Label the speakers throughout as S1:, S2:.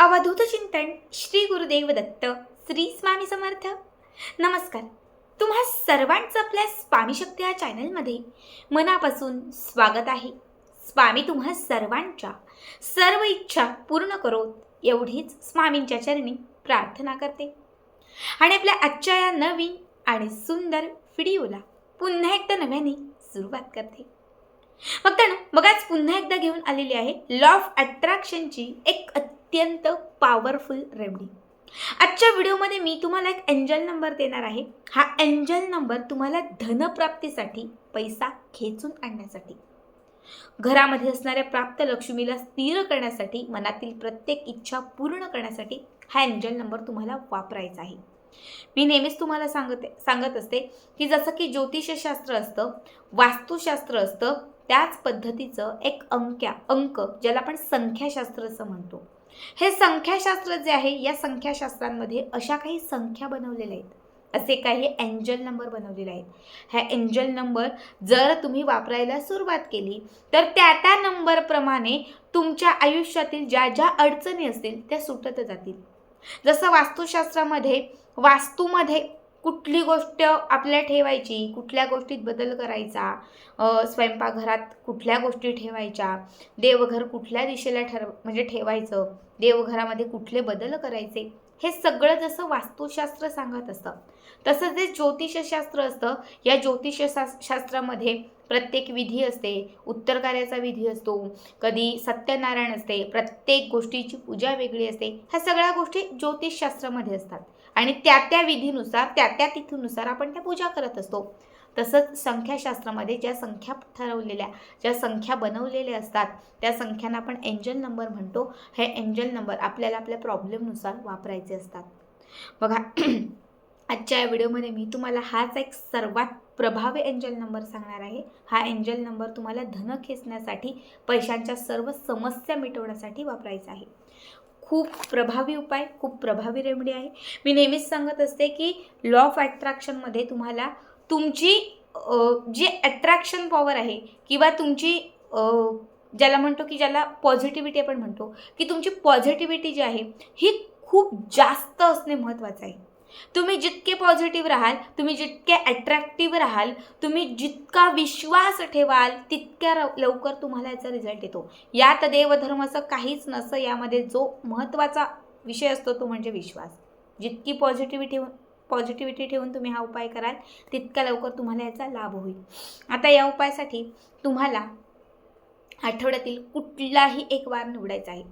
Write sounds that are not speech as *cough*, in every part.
S1: अवधूत चिंतन श्री गुरुदेव दत्त श्री स्वामी समर्थ. नमस्कार. तुम्हा सर्वांचं आपल्या स्वामी शक्ती या चॅनलमध्ये मनापासून स्वागत आहे. स्वामी तुम्हा सर्वांच्या सर्व इच्छा पूर्ण करोत एवढीच स्वामींच्या चरणी प्रार्थना करते. आणि आपल्या आजच्या या नवीन आणि सुंदर व्हिडिओला पुन्हा एकदा नव्याने सुरुवात करते. मग त्यानं बघाच पुन्हा एकदा घेऊन आलेली आहे लॉ ऑफ अट्रॅक्शनची एक अत्यंत पॉवरफुल रेमडी आजच्या व्हिडिओमध्ये मी तुम्हाला एक एंजल नंबर देणार आहे. हा एंजल नंबर तुम्हाला धनप्राप्तीसाठी पैसा खेचून आणण्यासाठी. घरामध्ये असणाऱ्या प्राप्त लक्ष्मीला स्थिर करण्यासाठी मनातील प्रत्येक इच्छा पूर्ण करण्यासाठी हा एंजल नंबर तुम्हाला वापरायचा आहे. मी नेहमीच तुम्हाला सांगत सांगत असते की जसं की ज्योतिषशास्त्र असतं वास्तुशास्त्र असतं त्याच पद्धतीचं एक अंक्या अंक ज्याला आपण संख्याशास्त्र असं म्हणतो. हे संख्याशास्त्र जे आहे या संख्याशास्त्रांमध्ये अशा काही संख्या बनवलेल्या आहेत. असे काही एंजल नंबर बनवलेले आहेत. ह्या एंजल नंबर जर तुम्ही वापरायला सुरुवात केली तर त्या त्या नंबरप्रमाणे तुमच्या आयुष्यातील ज्या ज्या अडचणी असतील त्या सुटत जातील. जसं वास्तुशास्त्रामध्ये वास्तूमध्ये कुठली गोष्ट आपल्या ठेवायची कुठल्या गोष्टीत बदल करायचा स्वयंपाकघरात कुठल्या गोष्टी ठेवायच्या देवघर कुठल्या दिशेला ठरव म्हणजे ठेवायचं देवघरामध्ये कुठले बदल करायचे हे सगळं जसं वास्तुशास्त्र सांगत असतं तसं जे ज्योतिषशास्त्र असतं या ज्योतिष शास्त्रामध्ये प्रत्येक विधी असते उत्तर कार्याचा विधी असतो कधी सत्यनारायण असते प्रत्येक गोष्टीची पूजा वेगळी असते ह्या सगळ्या गोष्टी ज्योतिषशास्त्रामध्ये असतात. आणि त्या त्या विधीनुसार त्या त्या तिथीनुसार आपण त्या पूजा करत असतो. तसंच संख्याशास्त्रामध्ये ज्या संख्या ठरवलेल्या ज्या संख्या बनवलेल्या असतात त्या संख्यांना आपण एंजल नंबर म्हणतो. हे एंजल नंबर आपल्याला आपल्या प्रॉब्लेमनुसार वापरायचे असतात. बघा *clears throat* आजच्या या व्हिडिओमध्ये मी तुम्हाला हाच एक सर्वात प्रभावी एंजल नंबर सांगणार आहे. हा एंजल नंबर तुम्हाला धन खेचण्यासाठी पैशांच्या सर्व समस्या मिटवण्यासाठी वापरायचा आहे. खूप प्रभावी उपाय खूप प्रभावी रेमडी आहे. मी नेहमीच सांगत असते की लॉ ऑफ ॲट्रॅक्शनमध्ये तुम्हाला तुमची जी ॲट्रॅक्शन पॉवर आहे किंवा तुमची ज्याला म्हणतो की ज्याला पॉझिटिव्हिटी आपण म्हणतो की तुमची पॉझिटिव्हिटी जी आहे ही खूप जास्त असणे महत्त्वाचं आहे. तुम्ही जितके पॉझिटिव्ह राहाल तुम्ही जितके अट्रॅक्टिव्ह राहाल तुम्ही जितका विश्वास ठेवाल तितक्या लवकर तुम्हाला याचा रिझल्ट येतो. यात देवधर्माचं काहीच नसतं यामध्ये जो महत्त्वाचा विषय असतो तो म्हणजे विश्वास. जितकी पॉझिटिव्हिटी पॉझिटिव्हिटी ठेवून तुम्ही हा उपाय कराल तितक्या लवकर तुम्हाला याचा लाभ होईल. आता या उपायासाठी तुम्हाला आठवड्यातील कुठलाही एक वार निवडायचा आहे.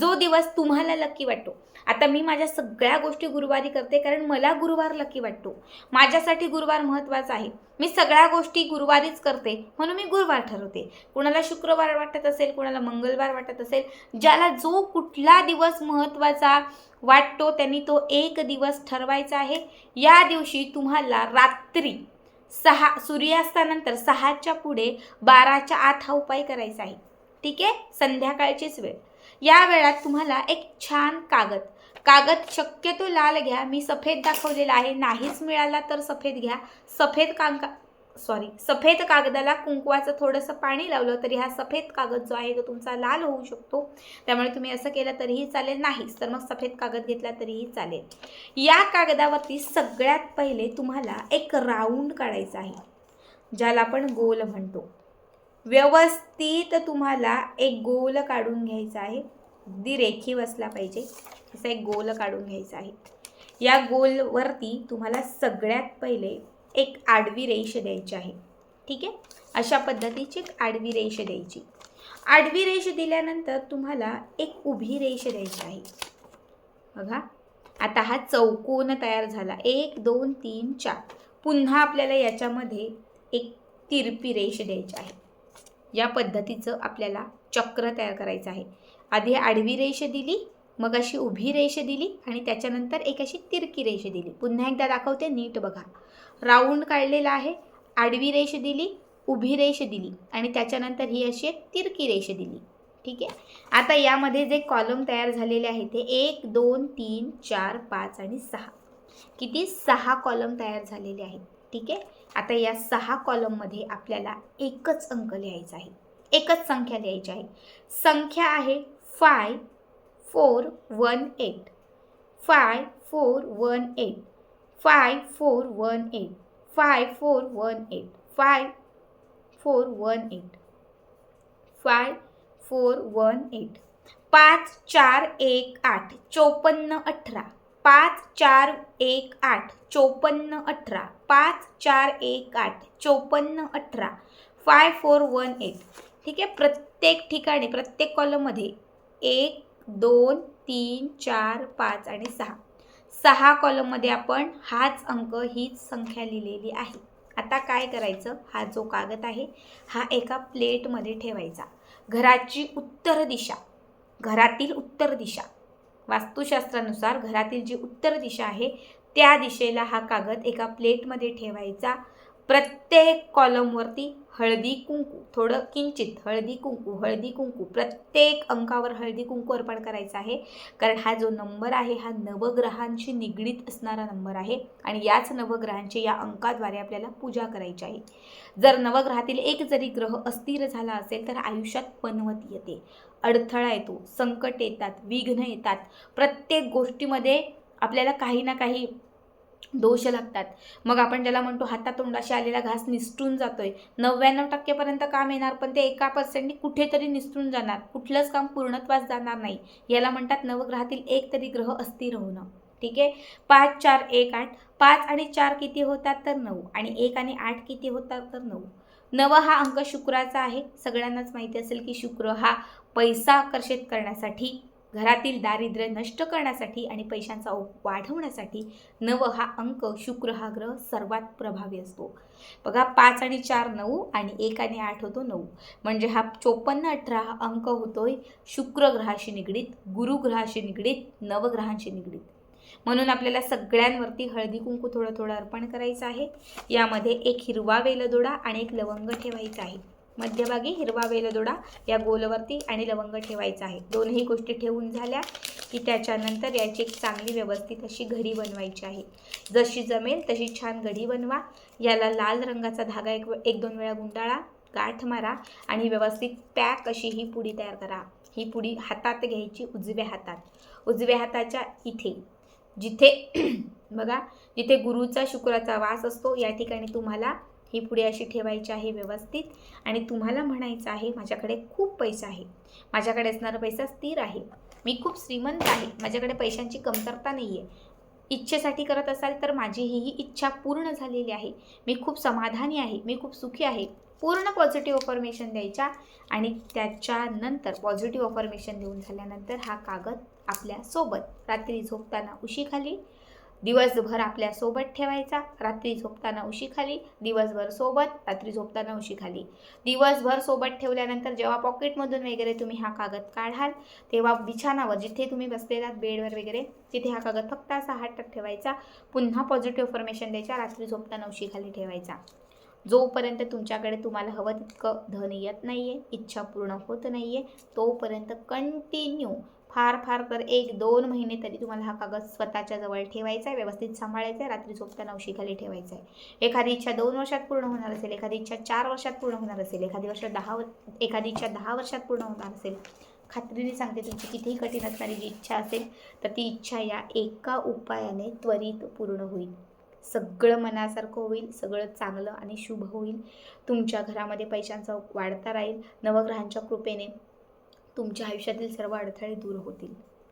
S1: जो दिवस तुम्हाला लक्की वाटतो. आता मी माझ्या सगळ्या गोष्टी गुरुवारी करते कारण मला गुरुवार लक्की वाटतो. माझ्यासाठी गुरुवार महत्त्वाचा आहे. मी सगळ्या गोष्टी गुरुवारीच करते म्हणून मी गुरुवार ठरवते. कुणाला शुक्रवार वाटत असेल कुणाला मंगळवार वाटत असेल ज्याला जो कुठला दिवस महत्त्वाचा वाटतो त्यांनी तो एक दिवस ठरवायचा आहे. या दिवशी तुम्हाला रात्री सहा सूर्यास्तानंतर सहाच्या पुढे बाराच्या आत हा उपाय करायचा आहे. ठीक आहे? संध्याकाळचीच वेळ. या वेळात तुम्हाला एक छान कागद. कागद शक्यतो लाल घ्या. मी सफेद दाखवलेला आहे. नाहीच मिळाला तर सफेद घ्या. सफेद कांका सॉरी सफेद कागदाला कुंकवाचं थोडंसं पाणी लावलं तरी हा सफेद कागद जो आहे तो तुमचा लाल होऊ शकतो. त्यामुळे तुम्ही असं केलं तरीही चालेल. नाहीच तर मग सफेद कागद घेतला तरीही चालेल. या कागदावरती सगळ्यात पहिले तुम्हाला एक राऊंड काढायचा आहे ज्याला आपण गोल म्हणतो. व्यवस्थित तुम्हाला एक गोल काढून घ्यायचा आहे. अगदी रेखीव असला पाहिजे. असा एक गोल काढून घ्यायचा आहे. या गोलवरती तुम्हाला सगळ्यात पहिले एक आडवी रेष द्यायची आहे. ठीक आहे? अशा पद्धतीची एक आडवी रेष द्यायची. आडवी रेष दिल्यानंतर तुम्हाला एक उभी रेष द्यायची आहे. बघा. आता हा चौकोन तयार झाला. एक दोन तीन चार. पुन्हा आपल्याला याच्यामध्ये एक तिरपी रेष द्यायची आहे. या पद्धतीचं आपल्याला चक्र तयार करायचं आहे. आधी आडवी रेष दिली. मग अशी उभी रेष दिली आणि त्याच्यानंतर एक अशी तिरकी रेष दिली. पुन्हा एकदा दाखवते नीट बघा. राऊंड काढलेला आहे आडवी रेष दिली उभी रेष दिली आणि त्याच्यानंतर ही अशी एक तिरकी रेष दिली. ठीक आहे? आता यामध्ये जे कॉलम तयार झालेले आहे ते एक दोन तीन चार पाच आणि सहा. किती? सहा कॉलम तयार झालेले आहेत. ठीक आहे? आता या सहा कॉलममध्ये आपल्याला एकच अंक लिहायचा आहे. एकच संख्या लिहायची आहे. संख्या आहे five four one eight. Five four one eight. Five four one eight. Five four one eight. Five four one eight. Five four one eight. पाच चार एक आठ. चोपन्न अठरा. पाच चार एक आठ. चोपन्न अठरा. पाच चार एक आठ. चोपन्न अठरा. Five four one eight. ठीक आहे? प्रत्येक ठिकाणी प्रत्येक कॉलममध्ये एक दोन तीन चार पाच आणि सहा. सहा कॉलममध्ये आपण हाच अंक हीच संख्या लिहिलेली आहे. आता काय करायचं? हा जो कागद आहे हा एका प्लेटमध्ये ठेवायचा. घराची उत्तर दिशा. घरातील उत्तर दिशा. वास्तुशास्त्रानुसार घरातील जी उत्तर दिशा आहे त्या दिशेला हा कागद एका प्लेटमध्ये ठेवायचा. प्रत्येक कॉलमवरती हळदी कुंकू थोडं किंचित हळदी कुंकू हळदी कुंकू प्रत्येक अंकावर हळदी कुंकू अर्पण करायचा आहे. कारण हा जो नंबर आहे हा नवग्रहांशी निगडीत असणारा नंबर आहे आणि याच नवग्रहांची या अंकाद्वारे आपल्याला पूजा करायची आहे. जर नवग्रहातील एक जरी ग्रह अस्थिर झाला असेल तर आयुष्यात पनवत येते. अडथळा येतो संकट येतात विघ्न येतात. प्रत्येक गोष्टीमध्ये आपल्याला काही ना काही दोष लागतात. मग आपण ज्याला म्हणतो हातातोंडाशी आलेला घास निसटून जातोय नव्याण्णव टक्केपर्यंत काम येणार पण ते एका पर्सेंटनी कुठेतरी निसटून जाणार. कुठलंच काम पूर्णत्वास जाणार नाही. याला म्हणतात नवग्रहातील एक तरी ग्रह अस्थिर होणं. ठीक आहे? पाच चार एक आठ. पाच आणि चार किती होतात तर नऊ आणि एक आणि आठ किती होतात तर नऊ. नव हा अंक शुक्राचा आहे. सगळ्यांनाच माहिती असेल की शुक्र हा पैसा आकर्षित करण्यासाठी घरातील दारिद्र्य नष्ट करण्यासाठी आणि पैशांचा वाढवण्यासाठी नव हा अंक शुक्र हा ग्रह सर्वात प्रभावी असतो. बघा पाच आणि चार नऊ आणि एक आणि आठ होतो नऊ. म्हणजे हा चोपन्न अठरा हा अंक होतोय शुक्र ग्रहाशी निगडीत गुरुग्रहाशी निगडीत नवग्रहांशी निगडीत. म्हणून आपल्याला सगळ्यांवरती हळदी कुंकू थोडं थोडं अर्पण करायचं आहे. यामध्ये एक हिरवा वेलदोडा आणि एक लवंग ठेवायचा आहे. मध्यभागी हिरवा वेलदोडा या गोलवरती आणि लवंग ठेवायचा आहे. दोनही गोष्टी ठेवून झाल्या की त्याच्यानंतर याची एक चांगली व्यवस्थित अशी घडी बनवायची आहे. जशी जमेल तशी छान घडी बनवा. याला लाल रंगाचा धागा एक एक दोन वेळा गुंडाळा गाठ मारा आणि व्यवस्थित पॅक अशी ही पुडी तयार करा. ही पुडी हातात घ्यायची उजव्या हातात. उजव्या हाताच्या इथे जिथे *clears throat* बघा जिथे गुरुचा शुक्राचा वास असतो या ठिकाणी तुम्हाला ही पुढे अशी ठेवायची आहे व्यवस्थित. आणि तुम्हाला म्हणायचं आहे माझ्याकडे खूप पैसा आहे माझ्याकडे असणारा पैसा स्थिर आहे. मी खूप श्रीमंत आहे. माझ्याकडे पैशांची कमतरता नाही आहे इच्छेसाठी करत असाल तर माझी ही ही इच्छा पूर्ण झालेली आहे. मी खूप समाधानी आहे. मी खूप सुखी आहे. पूर्ण पॉझिटिव्ह अफर्मेशन द्यायच्या आणि त्याच्यानंतर पॉझिटिव्ह अफर्मेशन देऊन झाल्यानंतर हा कागद आपल्यासोबत रात्री झोपताना उशीखाली दिवसभर आपल्यासोबत ठेवायचा. रात्री झोपताना उशीखाली दिवसभर सोबत रात्री झोपताना उशीखाली दिवसभर सोबत ठेवल्यानंतर जेव्हा पॉकेटमधून वगैरे तुम्ही हा कागद काढाल तेव्हा बिछाणावर जिथे तुम्ही बसलेला बेडवर वगैरे तिथे हा कागद फक्त असा हातात ठेवायचा. पुन्हा पॉझिटिव्ह फॉर्मेशन द्यायचा रात्री झोपताना उशीखाली ठेवायचा. जोपर्यंत तुमच्याकडे तुम्हाला हवं तितकं धन येत नाही आहे इच्छा पूर्ण होत नाही आहे तोपर्यंत कंटिन्यू फार फार तर एक दोन महिने तरी तुम्हाला हा कागद स्वतःच्या जवळ ठेवायचा आहे व्यवस्थित सांभाळायचा आहे रात्री झोपताना उशीखाली ठेवायचा आहे. एखादी इच्छा दोन वर्षात पूर्ण होणार असेल एखादी इच्छा चार वर्षात पूर्ण होणार असेल एखादी वर्ष दहा एखादी इच्छा दहा वर्षात पूर्ण होणार असेल. खात्रीने सांगते तुमची कितीही कठीण असणारी जी इच्छा असेल तर ती इच्छा या एका उपायाने त्वरित पूर्ण होईल. सगळं मनासारखं होईल सगळं चांगलं आणि शुभ होईल. तुमच्या घरामध्ये पैशांचा वाढता राहील नवग्रहांच्या कृपेने तुमच्या आयुष्यातील सर्व अडथळे दूर होतील.